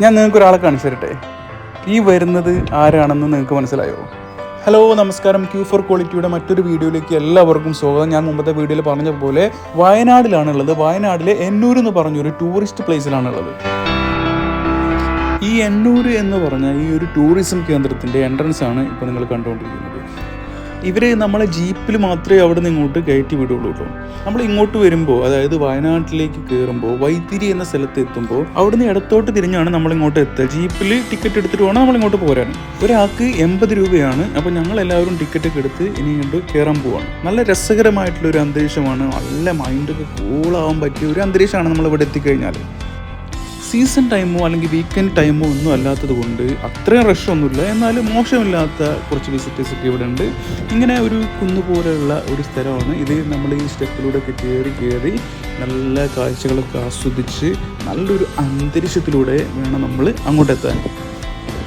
ഞാൻ നിങ്ങൾക്ക് ഒരാളെ കാണിച്ചു തരട്ടെ ഈ വരുന്നത് ആരാണെന്ന് നിങ്ങൾക്ക് മനസ്സിലായോ? ഹലോ നമസ്കാരം. ക്യൂ ഫോർ ക്വാളിറ്റിയുടെ മറ്റൊരു വീഡിയോയിലേക്ക് എല്ലാവർക്കും സ്വാഗതം. ഞാൻ മുമ്പത്തെ വീഡിയോയിൽ പറഞ്ഞ പോലെ വയനാടിലാണുള്ളത്. വയനാട്ടിലെ എന്നൂർ എന്ന് പറഞ്ഞൊരു ടൂറിസ്റ്റ് പ്ലേസിലാണുള്ളത് ഈ എന്നൂർ എന്ന് പറഞ്ഞ ഈ ഒരു ടൂറിസം കേന്ദ്രത്തിന്റെ എൻട്രൻസ് ആണ് ഇപ്പോൾ നിങ്ങൾ കണ്ടുകൊണ്ടിരിക്കുന്നത്. ഇവർ നമ്മളെ ജീപ്പിൽ മാത്രമേ അവിടെ നിന്ന് ഇങ്ങോട്ട് കയറ്റി വിടുള്ളൂ കേട്ടോ നമ്മൾ ഇങ്ങോട്ട് വരുമ്പോൾ അതായത് വയനാട്ടിലേക്ക് കയറുമ്പോൾ വൈത്തിരി എന്ന സ്ഥലത്ത് എത്തുമ്പോൾ അവിടുന്ന് ഇടത്തോട്ട് തിരിഞ്ഞാണ് നമ്മൾ ഇങ്ങോട്ട് എത്തുക. ജീപ്പിൽ ടിക്കറ്റ് എടുത്തിട്ട് വേണം നമ്മൾ ഇങ്ങോട്ട് പോരാൻ. ഒരാൾക്ക് എൺപത് രൂപയാണ്. അപ്പോൾ ഞങ്ങൾ എല്ലാവരും ടിക്കറ്റ് ഒക്കെ എടുത്ത് ഇനി ഇങ്ങോട്ട് കയറാൻ പോവാണ്. നല്ല രസകരമായിട്ടുള്ള ഒരു അന്തരീക്ഷമാണ്. നല്ല മൈൻഡൊക്കെ കൂളാവാൻ പറ്റിയ ഒരു അന്തരീക്ഷമാണ് നമ്മൾ ഇവിടെ എത്തിക്കഴിഞ്ഞാൽ സീസൺ ടൈമോ അല്ലെങ്കിൽ വീക്കെൻഡ് ടൈമോ ഒന്നും അല്ലാത്തത് കൊണ്ട് അത്രയും റഷൊന്നുമില്ല എന്നാലും മോശമില്ലാത്ത കുറച്ച് വിസിറ്റേഴ്സ് ഒക്കെ ഇവിടെ ഉണ്ട്. ഇങ്ങനെ ഒരു കുന്നു പോലെയുള്ള ഒരു സ്ഥലമാണ്. ഇത് നമ്മൾ ഈ സ്റ്റെപ്പിലൂടെ ഒക്കെ കയറി കയറി നല്ല കാഴ്ചകളൊക്കെ ആസ്വദിച്ച് നല്ലൊരു അന്തരീക്ഷത്തിലൂടെ വേണം നമ്മൾ അങ്ങോട്ടെത്താൻ.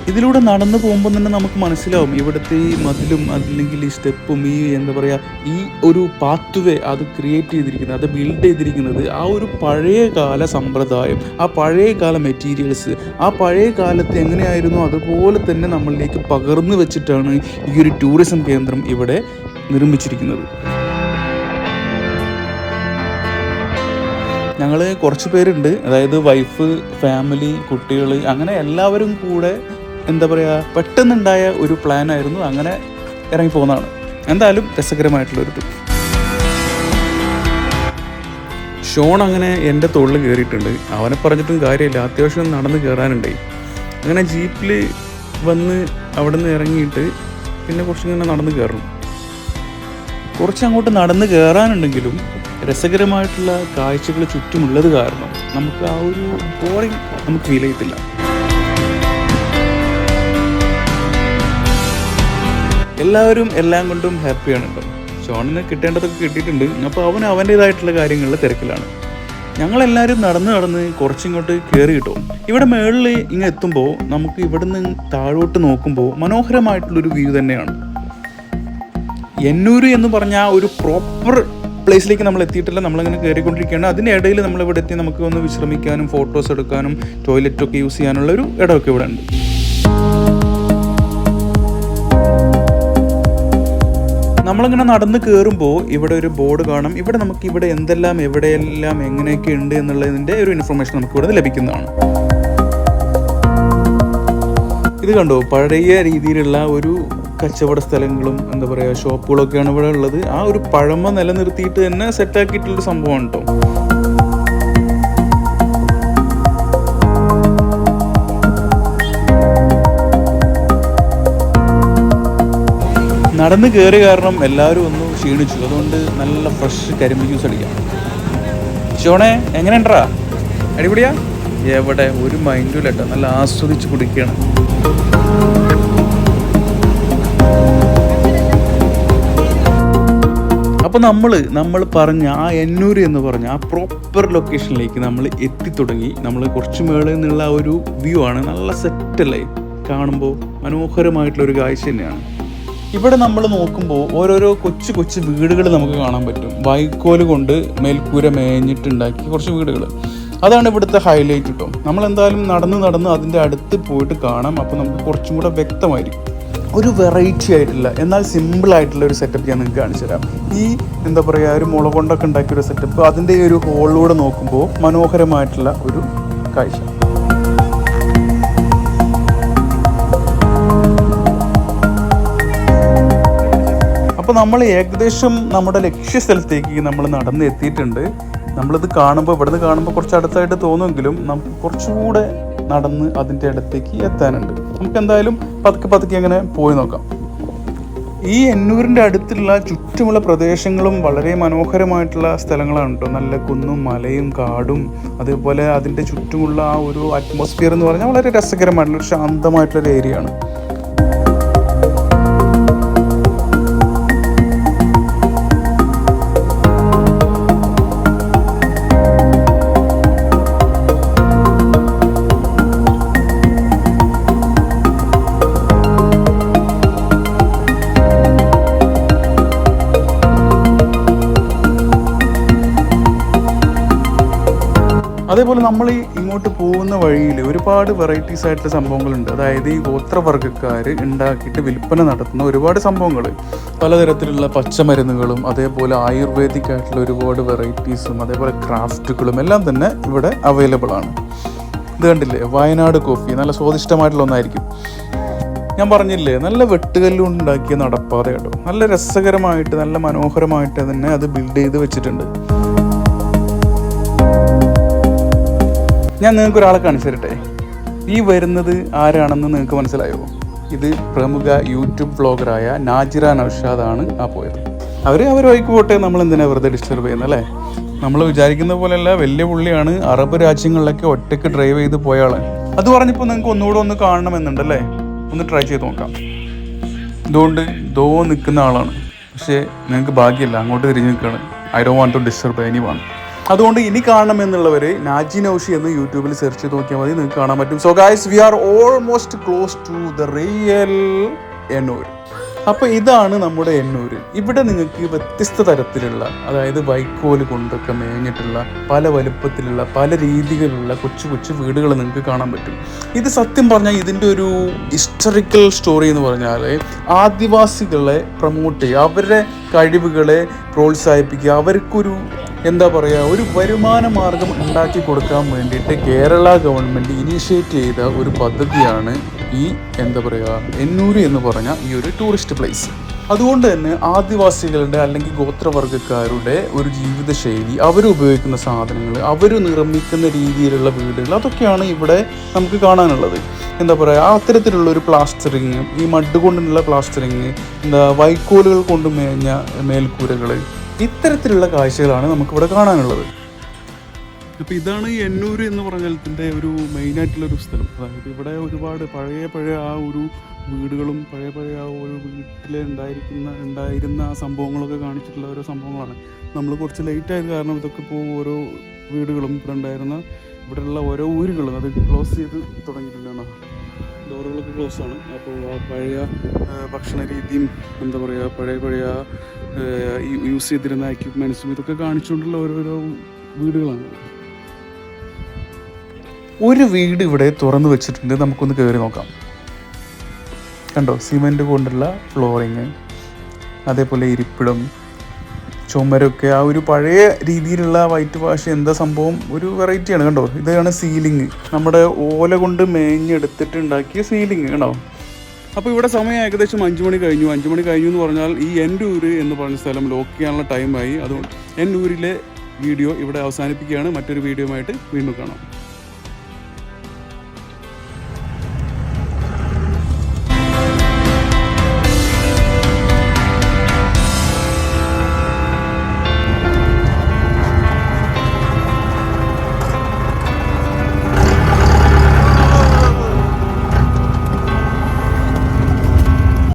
ഇതിലൂടെ നടന്നു പോകുമ്പോൾ തന്നെ നമുക്ക് മനസ്സിലാവും ഇവിടുത്തെ ഈ മതിലും അല്ലെങ്കിൽ ഈ സ്റ്റെപ്പും ഈ എന്താ പറയുക ഈ ഒരു പാത്വേ അത് ക്രിയേറ്റ് ചെയ്തിരിക്കുന്നത് അത് ബിൽഡ് ചെയ്തിരിക്കുന്നത് ആ ഒരു പഴയ കാല സമ്പ്രദായം ആ പഴയ കാല മെറ്റീരിയൽസ് ആ പഴയ കാലത്ത് എങ്ങനെയായിരുന്നു അതുപോലെ തന്നെ നമ്മളിലേക്ക് പകർന്നു വെച്ചിട്ടാണ് ഈ ഒരു ടൂറിസം കേന്ദ്രം ഇവിടെ നിർമ്മിച്ചിരിക്കുന്നത്. ഞങ്ങൾ കുറച്ച് പേരുണ്ട്. അതായത് വൈഫ് ഫാമിലി കുട്ടികൾ അങ്ങനെ എല്ലാവരും കൂടെ എന്താ പറയുക പെട്ടെന്നുണ്ടായ ഒരു പ്ലാൻ ആയിരുന്നു അങ്ങനെ ഇറങ്ങി പോകുന്നതാണ് എന്തായാലും രസകരമായിട്ടുള്ളൊരു ട്രിപ്പ് ഷോൺ അങ്ങനെ എന്റെ തോളിൽ കയറിയിട്ടുണ്ട്. അവനെ പറഞ്ഞിട്ടും കാര്യമില്ല. അത്യാവശ്യം നടന്ന് കയറാനുണ്ടേ. അങ്ങനെ ജീപ്പിൽ വന്ന് അവിടെ നിന്ന് ഇറങ്ങിയിട്ട് പിന്നെ കുറച്ചിങ്ങനെ നടന്ന് കയറണം. കുറച്ച് അങ്ങോട്ട് നടന്ന് കയറാനുണ്ടെങ്കിലും രസകരമായിട്ടുള്ള കാഴ്ചകൾ ചുറ്റുമുള്ളത് കാരണം നമുക്ക് ആ ഒരു ബോറിങ് നമുക്ക് ഫീൽ ചെയ്യത്തില്ല. എല്ലാവരും എല്ലാം കൊണ്ടും ഹാപ്പിയാണ് കേട്ടോ. ഷോണിന് കിട്ടേണ്ടതൊക്കെ കിട്ടിയിട്ടുണ്ട്. അപ്പോൾ അവൻ അവന്റേതായിട്ടുള്ള കാര്യങ്ങളിൽ തിരക്കിലാണ്. ഞങ്ങളെല്ലാവരും നടന്ന് നടന്ന് കുറച്ചിങ്ങോട്ട് കയറി കിട്ടും. ഇവിടെ മേളിൽ ഇങ്ങ് എത്തുമ്പോൾ നമുക്ക് ഇവിടുന്ന് താഴോട്ട് നോക്കുമ്പോൾ മനോഹരമായിട്ടുള്ളൊരു വ്യൂ തന്നെയാണ്. എന്നൂര് എന്ന് പറഞ്ഞ ഒരു പ്രോപ്പർ പ്ലേസിലേക്ക് നമ്മൾ എത്തിയിട്ടില്ല. നമ്മളിങ്ങനെ കയറിക്കൊണ്ടിരിക്കുകയാണ്. അതിന്റെ ഇടയിൽ നമ്മൾ ഇവിടെ എത്തി നമുക്ക് ഒന്ന് വിശ്രമിക്കാനും ഫോട്ടോസ് എടുക്കാനും ടോയ്ലറ്റൊക്കെ യൂസ് ചെയ്യാനുള്ള ഒരു ഇടമൊക്കെ ഇവിടെ ഉണ്ട് നമ്മളിങ്ങനെ നടന്ന് കയറുമ്പോൾ ഇവിടെ ഒരു ബോർഡ് കാണും. ഇവിടെ നമുക്ക് ഇവിടെ എന്തെല്ലാം എവിടെയെല്ലാം എങ്ങനെയൊക്കെ ഉണ്ട് എന്നുള്ളതിന്റെ ഒരു ഇൻഫർമേഷൻ നമുക്ക് ഇവിടെ ലഭിക്കുന്നതാണ്. ഇത് കണ്ടോ? പഴയ രീതിയിലുള്ള ഒരു കച്ചവട സ്ഥലങ്ങളും എന്താ പറയുക ഷോപ്പുകളൊക്കെയാണ് ഇവിടെ ഉള്ളത്. ആ ഒരു പഴമ നിലനിർത്തിയിട്ട് തന്നെ സെറ്റാക്കിയിട്ടുള്ളൊരു സംഭവമാണ് കേട്ടോ നടന്ന് കയറി കാരണം എല്ലാവരും ഒന്ന് ക്ഷീണിച്ചു. അതുകൊണ്ട് നല്ല ഫ്രഷ് കരിമ്പ് ജ്യൂസ് അടിക്കാം. ഷോണേ എങ്ങനെയുണ്ടാ അടിപൊളിയാ? എവിടെ? ഒരു മൈൻഡും ഇല്ല നല്ല ആസ്വദിച്ച് കുടിക്കുകയാണ് അപ്പോൾ നമ്മൾ നമ്മൾ പറഞ്ഞ ആ എന്നൂർ എന്ന് പറഞ്ഞ ആ പ്രോപ്പർ ലൊക്കേഷനിലേക്ക് നമ്മൾ എത്തിത്തുടങ്ങി. നമ്മൾ കുറച്ച് മേളിൽ നിന്നുള്ള ഒരു വ്യൂ ആണ്. നല്ല സെറ്റല്ലേ കാണുമ്പോൾ മനോഹരമായിട്ടുള്ള ഒരു കാഴ്ച തന്നെയാണ്. ഇവിടെ നമ്മൾ നോക്കുമ്പോൾ ഓരോരോ കൊച്ചു കൊച്ചു വീടുകൾ നമുക്ക് കാണാൻ പറ്റും. വൈക്കോൽ കൊണ്ട് മേൽക്കൂര മേഞ്ഞിട്ടുണ്ടാക്കി കുറച്ച് വീടുകൾ അതാണ് ഇവിടുത്തെ ഹൈലൈറ്റ് കേട്ടോ നമ്മൾ എന്തായാലും നടന്ന് നടന്ന് അതിന്റെ അടുത്ത് പോയിട്ട് കാണാം. അപ്പോൾ നമുക്ക് കുറച്ചും കൂടെ വ്യക്തമായിരിക്കും. ഒരു വെറൈറ്റി ആയിട്ടുള്ള എന്നാൽ സിമ്പിൾ ആയിട്ടുള്ള ഒരു സെറ്റപ്പ് ഞാൻ നിങ്ങൾക്ക് കാണിച്ചു തരാം. ഈ എന്താ പറയുക ഒരു മുള കൊണ്ടൊക്കെ ഉണ്ടാക്കിയ ഒരു സെറ്റപ്പ് അതിന്റെ ഒരു ഹോളിലൂടെ നോക്കുമ്പോൾ മനോഹരമായിട്ടുള്ള ഒരു കാഴ്ച. അപ്പോൾ നമ്മൾ ഏകദേശം നമ്മുടെ ലക്ഷ്യസ്ഥലത്തേക്ക് നമ്മൾ നടന്ന് എത്തിയിട്ടുണ്ട് നമ്മളിത് കാണുമ്പോൾ ഇവിടുന്ന് കാണുമ്പോൾ കുറച്ച് അടുത്തായിട്ട് തോന്നുമെങ്കിലും നമുക്ക് കുറച്ചുകൂടെ നടന്ന് അതിന്റെ അടുത്തേക്ക് എത്താനുണ്ട്. നമുക്ക് എന്തായാലും പതുക്കെ പതുക്കെ അങ്ങനെ പോയി നോക്കാം. ഈ എന്നൂരിന്റെ അടുത്തുള്ള ചുറ്റുമുള്ള പ്രദേശങ്ങളും വളരെ മനോഹരമായിട്ടുള്ള സ്ഥലങ്ങളാണ് കേട്ടോ നല്ല കുന്നും മലയും കാടും അതേപോലെ അതിന്റെ ചുറ്റുമുള്ള ആ ഒരു അറ്റ്മോസ്ഫിയർ എന്ന് പറഞ്ഞാൽ വളരെ രസകരമായിട്ടുള്ള ഒരു ശാന്തമായിട്ടുള്ളൊരു ഏരിയ ആണ്. അതേപോലെ നമ്മൾ ഈ ഇങ്ങോട്ട് പോകുന്ന വഴിയിൽ ഒരുപാട് വെറൈറ്റീസ് ആയിട്ടുള്ള സംഭവങ്ങളുണ്ട്. അതായത് ഈ ഗോത്രവർഗക്കാർ ഉണ്ടാക്കിയിട്ട് വിൽപ്പന നടത്തുന്ന ഒരുപാട് സംഭവങ്ങൾ. പലതരത്തിലുള്ള പച്ചമരുന്നുകളും അതേപോലെ ആയുർവേദിക് ആയിട്ടുള്ള ഒരുപാട് വെറൈറ്റീസും അതേപോലെ ക്രാഫ്റ്റുകളും എല്ലാം തന്നെ ഇവിടെ അവൈലബിൾ ആണ്. ഇത് കണ്ടില്ലേ? വയനാട് കോഫി നല്ല സ്വാദിഷ്ടമായിട്ടുള്ള ഒന്നായിരിക്കും. ഞാൻ പറഞ്ഞില്ലേ നല്ല വെട്ടുകല്ലുണ്ടാക്കിയ നടപ്പാത കേട്ടോ. നല്ല രസകരമായിട്ട് നല്ല മനോഹരമായിട്ട് തന്നെ അത് ബിൽഡ് ചെയ്ത് വെച്ചിട്ടുണ്ട്. ഞാൻ നിങ്ങൾക്ക് ഒരാളെ കാണിച്ചു തരട്ടെ ഈ വരുന്നത് ആരാണെന്ന് നിങ്ങൾക്ക് മനസ്സിലായോ? ഇത് പ്രമുഖ യൂട്യൂബ് വ്ളോഗറായ നാജിറ നൌഷാദാണ് ആ പോയത്. അവർ അവർ പോട്ടെ നമ്മൾ എന്തിനാണ് വെറുതെ ഡിസ്റ്റർബ് ചെയ്യുന്നത് അല്ലേ? നമ്മൾ വിചാരിക്കുന്ന പോലെയല്ല വലിയ പുള്ളിയാണ്. അറബ് രാജ്യങ്ങളിലൊക്കെ ഒറ്റയ്ക്ക് ഡ്രൈവ് ചെയ്ത് പോയ ആൾ. അത് പറഞ്ഞപ്പോൾ നിങ്ങൾക്ക് ഒന്നുകൂടെ ഒന്ന് കാണണമെന്നുണ്ടല്ലേ ഒന്ന് ട്രൈ ചെയ്ത് നോക്കാം. ഇതുകൊണ്ട് ദോ നിൽക്കുന്ന ആളാണ്. പക്ഷേ നിങ്ങൾക്ക് ഭാഗ്യമില്ല അങ്ങോട്ട് തിരിഞ്ഞ് നിൽക്കുകയാണ്. I do want to disturb anyone അതുകൊണ്ട് ഇനി കാണണം എന്നുള്ളവര് നാജി നൌഷി എന്ന് യൂട്യൂബിൽ സെർച്ച് ചെയ്ത് നോക്കിയാൽ മതി നിങ്ങൾക്ക് കാണാൻ പറ്റും. So guys we are almost close to the real Ennore അപ്പോൾ ഇതാണ് നമ്മുടെ എന്നൂർ ഇവിടെ നിങ്ങൾക്ക് വ്യത്യസ്ത തരത്തിലുള്ള അതായത് വൈക്കോൽ കൊണ്ടൊക്കെ മേഞ്ഞിട്ടുള്ള പല വലുപ്പത്തിലുള്ള പല രീതികളിലുള്ള കൊച്ചു കൊച്ചു വീടുകൾ നിങ്ങൾക്ക് കാണാൻ പറ്റും. ഇത് സത്യം പറഞ്ഞാൽ ഇതിന്റെ ഒരു ഹിസ്റ്ററിക്കൽ സ്റ്റോറി എന്ന് പറഞ്ഞാൽ ആദിവാസികളെ പ്രൊമോട്ട് ചെയ്യുക അവരുടെ കഴിവുകളെ പ്രോത്സാഹിപ്പിക്കുക അവർക്കൊരു എന്താ പറയുക ഒരു വരുമാന മാർഗം ഉണ്ടാക്കി കൊടുക്കാൻ വേണ്ടിയിട്ട് കേരള ഗവൺമെന്റ് ഇനീഷ്യേറ്റ് ചെയ്ത ഒരു പദ്ധതിയാണ് ഈ എന്താ പറയുക എന്നൂര് എന്ന് പറഞ്ഞ ഈ ഒരു ടൂറിസ്റ്റ് പ്ലേസ്. അതുകൊണ്ട് തന്നെ ആദിവാസികളുടെ അല്ലെങ്കിൽ ഗോത്രവർഗക്കാരുടെ ഒരു ജീവിതശൈലി അവർ ഉപയോഗിക്കുന്ന സാധനങ്ങൾ അവർ നിർമ്മിക്കുന്ന രീതിയിലുള്ള വീടുകൾ അതൊക്കെയാണ് ഇവിടെ നമുക്ക് കാണാനുള്ളത്. എന്താ പറയുക അത്തരത്തിലുള്ള ഒരു പ്ലാസ്റ്ററിങ് ഈ മഡ് കൊണ്ടുള്ള പ്ലാസ്റ്ററിങ് എന്താ വൈക്കോലുകൾ കൊണ്ട് മേഞ്ഞ മേൽക്കൂരകൾ ഇത്തരത്തിലുള്ള കാഴ്ചകളാണ് നമുക്കിവിടെ കാണാനുള്ളത്. അപ്പോൾ ഇതാണ് ഈ എന്നൂർ എന്ന് പറഞ്ഞ സ്ഥലത്തിന്റെ ഒരു മെയിനായിട്ടുള്ള ഒരു സ്ഥലം. അതായത് ഇവിടെ ഒരുപാട് പഴയ പഴയ ആ ഒരു വീടുകളും പഴയ പഴയ ആ ഒരു വീട്ടിൽ ഉണ്ടായിരിക്കുന്ന ഉണ്ടായിരുന്ന ആ സംഭവങ്ങളൊക്കെ കാണിച്ചിട്ടുള്ള ഓരോ സംഭവങ്ങളാണ് നമ്മൾ കുറച്ച് ലേറ്റ് ആയത് കാരണം ഇതൊക്കെ ഇപ്പോൾ ഓരോ വീടുകളും ഇവിടെ ഉണ്ടായിരുന്ന ഇവിടെയുള്ള ഓരോ ഊരുകളും അത് ക്ലോസ് ചെയ്ത് തുടങ്ങിയിട്ടുണ്ടാണ് ഡോറുകളൊക്കെ ക്ലോസ് ആണ്. അപ്പോൾ ആ പഴയ ഭക്ഷണ രീതിയും എന്താ പറയുക പഴയ പഴയ യൂസ് ചെയ്തിരുന്ന എക്യുപ്മെൻസും ഇതൊക്കെ കാണിച്ചുകൊണ്ടുള്ള ഓരോരോ വീടുകളാണ്. ഒരു വീട് ഇവിടെ തുറന്നു വെച്ചിട്ടുണ്ട്. നമുക്കൊന്ന് കയറി നോക്കാം. കണ്ടോ? സിമെന്റ് കൊണ്ടുള്ള ഫ്ലോറിങ് അതേപോലെ ഇരിപ്പിടം ചുമരൊക്കെ ആ ഒരു പഴയ രീതിയിലുള്ള വൈറ്റ് വാഷ് എന്താ സംഭവം? ഒരു വെറൈറ്റിയാണ് കണ്ടോ? ഇതാണ് സീലിംഗ് നമ്മുടെ ഓല കൊണ്ട് മേഞ്ഞെടുത്തിട്ട് ഉണ്ടാക്കിയ സീലിംഗ് കണ്ടോ? അപ്പോൾ ഇവിടെ സമയം ഏകദേശം അഞ്ച് മണി കഴിഞ്ഞു. അഞ്ച് മണി കഴിഞ്ഞു എന്ന് പറഞ്ഞാൽ ഈ എന്റെ ഊര് എന്ന് പറഞ്ഞ സ്ഥലം ലോക്ക് ചെയ്യാനുള്ള ടൈമായി അതുകൊണ്ട് എന്റെ ഊരിലെ വീഡിയോ ഇവിടെ അവസാനിപ്പിക്കുകയാണ്. മറ്റൊരു വീഡിയോയുമായിട്ട് വീണ്ടും കാണാം.